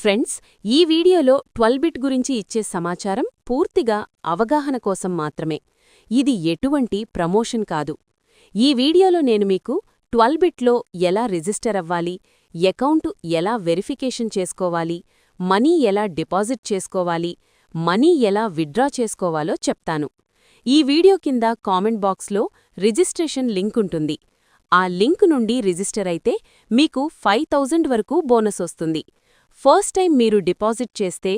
Friends ఈ వీడియోలో twelve bit గురించి ఇచ్చే సమాచారం పూర్తిగా అవగాహన కోసం మాత్రమే. ఇది ఎటువంటి ప్రమోషన్ కాదు. ఈ వీడియోలో నేను మీకు ట్వెల్వ్ బిట్లో ఎలా రిజిస్టర్ అవ్వాలి అకౌంటు ఎలా వెరిఫికేషన్ చేసుకోవాలి మనీ ఎలా డిపాజిట్ చేసుకోవాలి మనీ ఎలా విత్డ్రా చేసుకోవాలో చెప్తాను. ఈ వీడియో కింద కామెంట్ బాక్స్లో రిజిస్ట్రేషన్ లింక్ ఉంటుంది. ఆ లింక్ నుండి రిజిస్టర్ అయితే మీకు ఫైవ్ థౌజండ్ వరకు బోనస్ వస్తుంది. ఫస్ట్ టైం మీరు డిపాజిట్ చేస్తే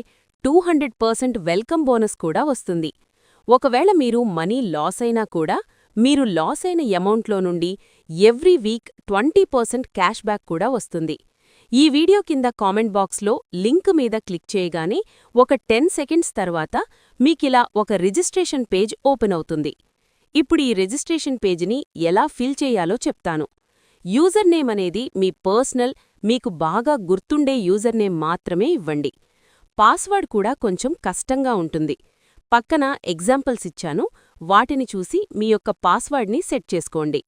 two hundred percent welcome bonus కూడా వస్తుంది. ఒకవేళ మీరు మనీ లాస్ అయినా కూడా మీరు లాస్ అయిన అమౌంట్లో నుండి every week twenty percent cash back కూడా వస్తుంది. ఈ వీడియో కింద కామెంట్ బాక్స్లో లింక్ మీద క్లిక్ చేయగానే ఒక టెన్ సెకండ్స్ తర్వాత మీకిలా ఒక రిజిస్ట్రేషన్ పేజ్ ఓపెన్ అవుతుంది. ఇప్పుడు ఈ రిజిస్ట్రేషన్ పేజీని ఎలా ఫిల్ చేయాలో చెప్తాను. యూజర్ నేమ్ అనేది మీ పర్సనల్ మీకు బాగా గుర్తుండే యూజర్ నేమ్ మాత్రమే ఇవ్వండి. పాస్వర్డ్ కూడా కొంచెం కష్టంగా ఉంటుంది. పక్కన ఎగ్జాంపుల్స్ ఇచ్చాను వాటిని చూసి మీ యొక్క పాస్వర్డ్ని సెట్ చేసుకోండి.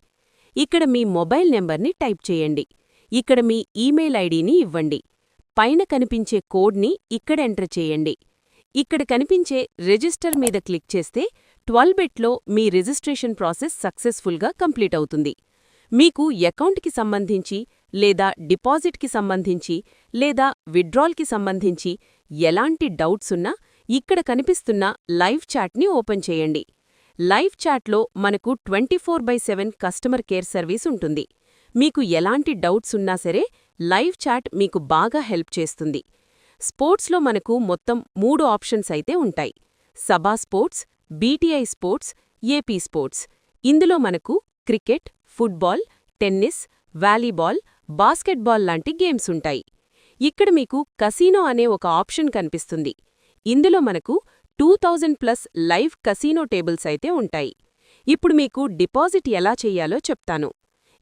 ఇక్కడ మీ మొబైల్ నెంబర్ని టైప్ చేయండి. ఇక్కడ మీ ఈమెయిల్ ఐడిని ఇవ్వండి. పైన కనిపించే కోడ్ని ఇక్కడ ఎంటర్ చేయండి. ఇక్కడ కనిపించే రిజిస్టర్ మీద క్లిక్ చేస్తే ట్వెల్వ్ బిట్లో మీ రిజిస్ట్రేషన్ ప్రాసెస్ సక్సెస్ఫుల్గా కంప్లీట్ అవుతుంది. మీకు అకౌంట్కి సంబంధించి లేదా డిపాజిట్కి సంబంధించి లేదా విడ్డ్రాల్కి సంబంధించి ఎలాంటి డౌట్స్ ఉన్నా ఇక్కడ కనిపిస్తున్న లైవ్ చాట్ని ఓపెన్ చేయండి. లైవ్ చాట్లో మనకు twenty four by seven customer care service ఉంటుంది. మీకు ఎలాంటి డౌట్స్ ఉన్నా సరే లైవ్ చాట్ మీకు బాగా హెల్ప్ చేస్తుంది. స్పోర్ట్స్లో మనకు మొత్తం మూడు ఆప్షన్స్ అయితే ఉంటాయి. Saba sports BTI sports AP sports. ఇందులో మనకు cricket football tennis volleyball basketball లాంటి గేమ్స్ ఉంటాయి. ఇక్కడ మీకు కసీనో అనే ఒక ఆప్షన్ కనిపిస్తుంది. ఇందులో మనకు two thousand plus live casino tables అయితే ఉంటాయి. ఇప్పుడు మీకు డిపాజిట్ ఎలా చెయ్యాలో చెప్తాను.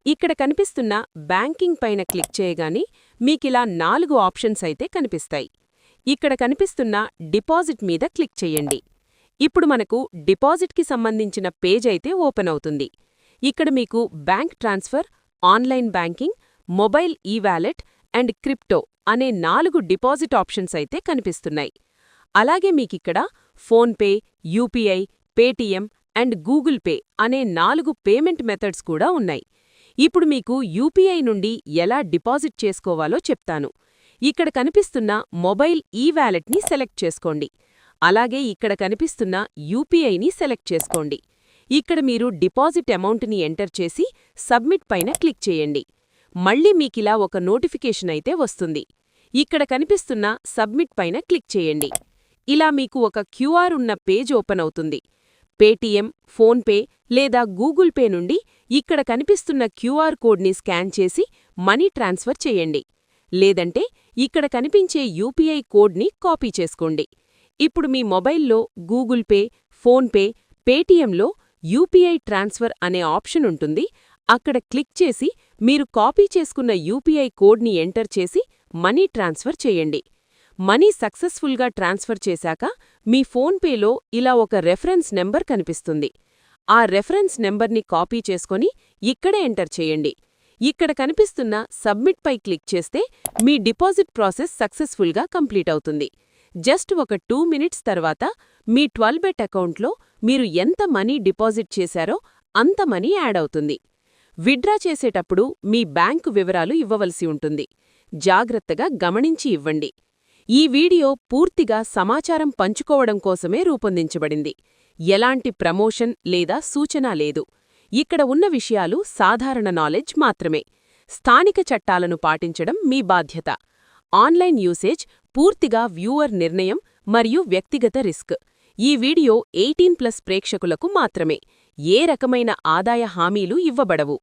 ఇక్కడ కనిపిస్తున్న బ్యాంకింగ్ పైన క్లిక్ చేయగానే మీకిలా నాలుగు ఆప్షన్స్ అయితే కనిపిస్తాయి. ఇక్కడ కనిపిస్తున్న డిపాజిట్ మీద క్లిక్ చెయ్యండి ఇప్పుడు మనకు డిపాజిట్కి సంబంధించిన పేజ్ అయితే ఓపెన్ అవుతుంది. ఇక్కడ మీకు bank transfer online banking mobile e wallet and crypto అనే నాలుగు డిపాజిట్ ఆప్షన్స్ అయితే కనిపిస్తున్నాయి. అలాగే మీకిక్కడ PhonePe UPI Paytm and Google Pay అనే నాలుగు పేమెంట్ మెథడ్స్ కూడా ఉన్నాయి. ఇప్పుడు మీకు యూపీఐ నుండి ఎలా డిపాజిట్ చేసుకోవాలో చెప్తాను. ఇక్కడ కనిపిస్తున్న మొబైల్ ఈ వ్యాలెట్ని సెలెక్ట్ చేసుకోండి. అలాగే ఇక్కడ కనిపిస్తున్న యూపీఐని సెలెక్ట్ చేసుకోండి. ఇక్కడ మీరు డిపాజిట్ అమౌంట్ని ఎంటర్ చేసి సబ్మిట్ పైన క్లిక్ చేయండి. మళ్ళీ మీకిలా ఒక నోటిఫికేషన్ అయితే వస్తుంది. ఇక్కడ కనిపిస్తున్న సబ్మిట్ పైన క్లిక్ చేయండి. ఇలా మీకు ఒక క్యూఆర్ ఉన్న పేజ్ ఓపెన్ అవుతుంది. పేటీఎం ఫోన్పే లేదా గూగుల్ పే నుండి ఇక్కడ కనిపిస్తున్న క్యూఆర్ కోడ్ని స్కాన్ చేసి మనీ ట్రాన్స్ఫర్ చేయండి. లేదంటే ఇక్కడ కనిపించే యూపీఐ కోడ్ని కాపీ చేసుకోండి. ఇప్పుడు మీ మొబైల్లో గూగుల్ పే ఫోన్పే పేటీఎంలో యూపీఐ ట్రాన్స్ఫర్ అనే ఆప్షన్ ఉంటుంది. అక్కడ క్లిక్ చేసి మీరు కాపీ చేసుకున్న యూపీఐ కోడ్ని ఎంటర్ చేసి మనీ ట్రాన్స్ఫర్ చేయండి. మనీ సక్సెస్ఫుల్గా ట్రాన్స్ఫర్ చేశాక మీ ఫోన్పేలో ఇలా ఒక రెఫరెన్స్ నెంబర్ కనిపిస్తుంది. ఆ రెఫరెన్స్ నెంబర్ని కాపీ చేసుకొని ఇక్కడే ఎంటర్ చేయండి. ఇక్కడ కనిపిస్తున్న సబ్మిట్ పై క్లిక్ చేస్తే మీ డిపాజిట్ ప్రాసెస్ సక్సెస్ఫుల్గా కంప్లీట్ అవుతుంది. జస్ట్ ఒక టూ మినిట్స్ తర్వాత మీ ట్వెల్వ్ బెట్ అకౌంట్లో మీరు ఎంత మనీ డిపాజిట్ చేశారో అంత మనీ యాడ్ అవుతుంది. విడ్రా చేసేటప్పుడు మీ బ్యాంకు వివరాలు ఇవ్వవలసి ఉంటుంది. జాగ్రత్తగా గమనించి ఇవ్వండి. ఈ వీడియో పూర్తిగా సమాచారం పంచుకోవడం కోసమే రూపొందించబడింది. ఎలాంటి ప్రమోషన్ లేదా సూచన లేదు. ఇక్కడ ఉన్న విషయాలు సాధారణ నాలెడ్జ్ మాత్రమే. స్థానిక చట్టాలను పాటించడం మీ బాధ్యత. ఆన్లైన్ యూసేజ్ పూర్తిగా వ్యూవర్ నిర్ణయం మరియు వ్యక్తిగత రిస్క్. ఈ వీడియో ఎయిటీన్ ప్లస్ ప్రేక్షకులకు మాత్రమే. ఏ రకమైన ఆదాయ హామీలు ఇవ్వబడవు.